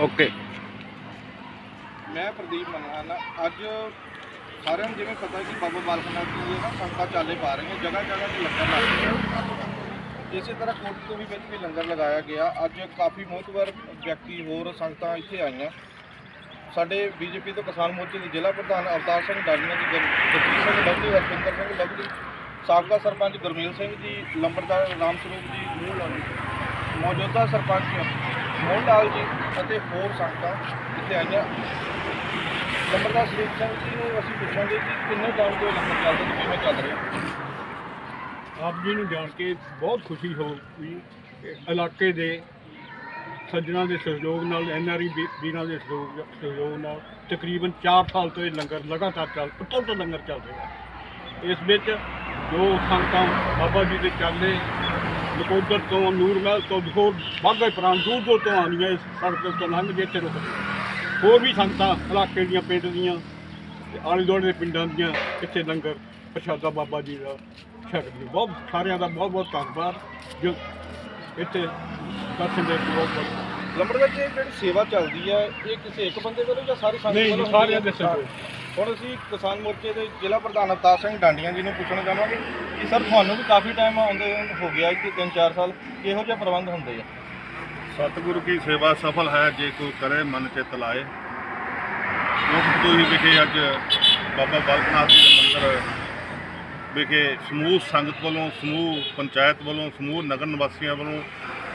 Okay. ਮੈਂ ਪ੍ਰਦੀਪ ਮਨਹਾਨਾ ਅੱਜ ਸਾਰਿਆਂ ਨੂੰ ਜਿਵੇਂ ਪਤਾ ਕਿ ਬਾਬਾ ਬਾਲਕ ਨਾਥ ਜੀ ਦੇ ਨਾ ਸੰਗਤਾਂ ਚਾਲੇ ਪਾ ਰਹੀਆਂ ਜਗ੍ਹਾ ਜਗ੍ਹਾ ਤੇ ਲੰਗਰ ਲੱਗ ਰਿਹਾ ਇਸੇ ਤਰ੍ਹਾਂ ਕੋਟ ਤੋਂ ਵੀ ਵਿੱਚ ਵੀ ਲੰਗਰ ਲਗਾਇਆ ਗਿਆ। ਅੱਜ ਕਾਫੀ ਮੋਹਤਵਰ ਵਿਅਕਤੀ, ਹੋਰ ਸੰਗਤਾਂ ਇੱਥੇ ਆਈਆਂ। ਸਾਡੇ ਬੀਜੇਪੀ ਤੋਂ ਕਿਸਾਨ ਮੋਰਚੇ ਦੇ ਜ਼ਿਲ੍ਹਾ ਪ੍ਰਧਾਨ ਅਵਤਾਰ ਸਿੰਘ ਡਾਲੀਆਂ ਜੀ ਜਗਜੀਤ ਸਿੰਘ ਲਵਲੀ ਹਰਪਿੰਦਰ ਸਿੰਘ ਲਵਲੀ ਸਾਬਕਾ ਸਰਪੰਚ ਗੁਰਮੀਲ ਸਿੰਘ ਜੀ, ਲੰਬੜਦਾਰ ਰਾਮ ਸਰੂਪ ਜੀ ਮੌਜੂਦਾ ਸਰਪੰਚ ਮੋਹਨ ਲਾਲ ਜੀ ਅਤੇ ਹੋਰ ਸੰਗਤਾਂ ਇੱਥੇ ਆਈਆਂ। ਲੰਬੜਦਾਰ ਸਰੂਪ ਸਿੰਘ ਜੀ ਨੂੰ ਅਸੀਂ ਪੁੱਛਾਂਗੇ ਕਿ ਕਿੰਨੇ ਟਾਈਮ ਤੋਂ ਇਹ ਲੰਗਰ ਚੱਲ ਰਿਹਾ ਕਿਵੇਂ ਚੱਲ ਰਿਹਾ? ਆਪ ਜੀ ਨੂੰ ਜਾਣ ਕੇ ਬਹੁਤ ਖੁਸ਼ੀ ਹੋਈ ਇਲਾਕੇ ਦੇ ਸੱਜਣਾ ਦੇ ਸਹਿਯੋਗ ਨਾਲ ਐਨਆਰਈ ਵੀਰਾਂ ਦੇ ਸਹਿਯੋਗ ਸਹਿਯੋਗ ਨਾਲ ਤਕਰੀਬਨ 4 ਸਾਲ ਤੋਂ ਇਹ ਲੰਗਰ ਲਗਾਤਾਰ ਚੱਲ ਉੱਤੋਂ ਤੋਂ ਲੰਗਰ ਚੱਲ ਰਿਹਾ ਇਸ ਵਿੱਚ ਜੋ ਸੰਗਤਾਂ ਬਾਬਾ ਜੀ ਦੇ ਚਾਲੇ ਨਕੋਦਰ ਤੋਂ ਨੂਰਮਹਿਲ ਤੋਂ ਹੋਰ ਬਾਗੇ ਪ੍ਰਾਂਤ ਦੂਰ ਦੂਰ ਤੋਂ ਆਉਂਦੀਆਂ ਇਸ ਸੜਕ ਤੋਂ ਲੰਘ ਕੇ ਇੱਥੇ ਰੁਕਦੀਆਂ ਹੋਰ ਵੀ ਸੰਗਤਾਂ ਇਲਾਕੇ ਦੀਆਂ ਪਿੰਡ ਦੀਆਂ ਤੇ ਆਲੇ ਦੁਆਲੇ ਦੇ ਪਿੰਡਾਂ ਦੀਆਂ ਇੱਥੇ ਲੰਗਰ ਪ੍ਰਸ਼ਾਦਾ ਬਾਬਾ ਜੀ ਦਾ ਛਕਦੀ ਬਹੁਤ ਸਾਰਿਆਂ ਦਾ ਬਹੁਤ ਬਹੁਤ ਧੰਨਵਾਦ ਜੋ ਇੱਥੇ ਦਰਸ਼ਨ ਦੇ ਬਹੁਤ ਬਹੁਤ ਜੀ ਇਹ ਜਿਹੜੀ ਸੇਵਾ ਚੱਲਦੀ ਹੈ ਇਹ ਕਿਸੇ ਇੱਕ ਬੰਦੇ ਵੱਲੋਂ ਜਾਂ ਸਾਰੀ ਸੰਗਤ ਨਹੀਂ, ਵੱਲੋਂ ਸਾਰਿਆਂ ਹੁੰਦੀ ਦੇ? ਸਹਿਯੋਗ। ਹੁਣ ਅਸੀਂ ਕਿਸਾਨ ਮੋਰਚੇ ਦੇ ਜ਼ਿਲ੍ਹਾ ਪ੍ਰਧਾਨ ਅਵਤਾਰ ਸਿੰਘ ਡਾਂਡੀਆਂ ਜੀ ਨੂੰ ਪੁੱਛਣਾ ਚਾਹਾਂਗੇ ਕਿ ਸਰ ਤੁਹਾਨੂੰ ਵੀ ਕਾਫੀ ਟਾਈਮ ਆਉਂਦੇ ਹੋ ਗਿਆ ਕਿ 3-4 ਸਾਲ, ਕਿਹੋ ਜਿਹੇ ਪ੍ਰਬੰਧ ਹੁੰਦੇ ਆ? ਸਤਿਗੁਰੂ ਕੀ ਸੇਵਾ ਸਫਲ ਹੈ, ਜੇ ਕੋਈ ਕਰੇ ਮਨ ਚਿਤ ਲਾਏ। ਮੁਕਤ ਤੋਂ ਹੀ ਵਿਖੇ ਅੱਜ ਬਾਬਾ ਬਾਲਕਨਾਥ ਜੀ ਦੇ ਮੰਦਿਰ ਵਿਖੇ ਸਮੂਹ ਸੰਗਤ ਵੱਲੋਂ, ਸਮੂਹ ਪੰਚਾਇਤ ਵੱਲੋਂ, ਸਮੂਹ ਨਗਰ ਨਿਵਾਸੀਆਂ ਵੱਲੋਂ,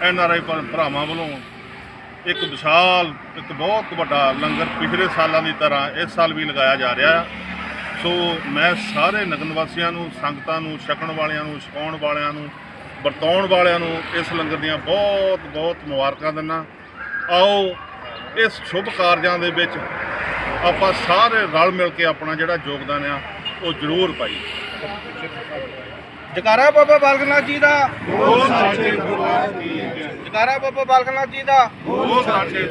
ਐਨ ਆਰ ਆਈ ਭਰਾਵਾਂ ਵੱਲੋਂ ਇੱਕ ਵਿਸ਼ਾਲ, ਇੱਕ ਬਹੁਤ ਵੱਡਾ ਲੰਗਰ ਪਿਛਲੇ ਸਾਲਾਂ ਦੀ ਤਰ੍ਹਾਂ ਇਸ ਸਾਲ ਵੀ ਲਗਾਇਆ ਜਾ ਰਿਹਾ ਹੈ। ਸੋ ਮੈਂ ਸਾਰੇ ਨਗਨ ਵਾਸੀਆਂ ਨੂੰ, ਸੰਗਤਾਂ ਨੂੰ, ਛਕਣ ਵਾਲਿਆਂ ਨੂੰ, ਛਕਾਉਣ ਵਾਲਿਆਂ ਨੂੰ, ਵਰਤਾਉਣ ਵਾਲਿਆਂ ਨੂੰ ਇਸ ਲੰਗਰ ਦੀਆਂ ਬਹੁਤ ਬਹੁਤ ਮੁਬਾਰਕਾਂ ਦਿੰਦਾ ਆਓ, ਇਸ ਸ਼ੁਭ ਕਾਰਜਾਂ ਦੇ ਵਿੱਚ ਆਪਾਂ ਸਾਰੇ ਰਲ ਮਿਲ ਕੇ ਆਪਣਾ ਜਿਹੜਾ ਯੋਗਦਾਨ ਆ, ਉਹ ਜ਼ਰੂਰ ਪਾਈਏ। ਜਕਾਰਾ ਬਾਬਾ ਬਾਲਕ ਨਾਥ ਜੀ ਦਾ। ਜਕਾਰਾ ਬਾਬਾ ਬਾਲਕ ਨਾਥ ਜੀ ਦਾ। ਉਹ ਸਾਡੇ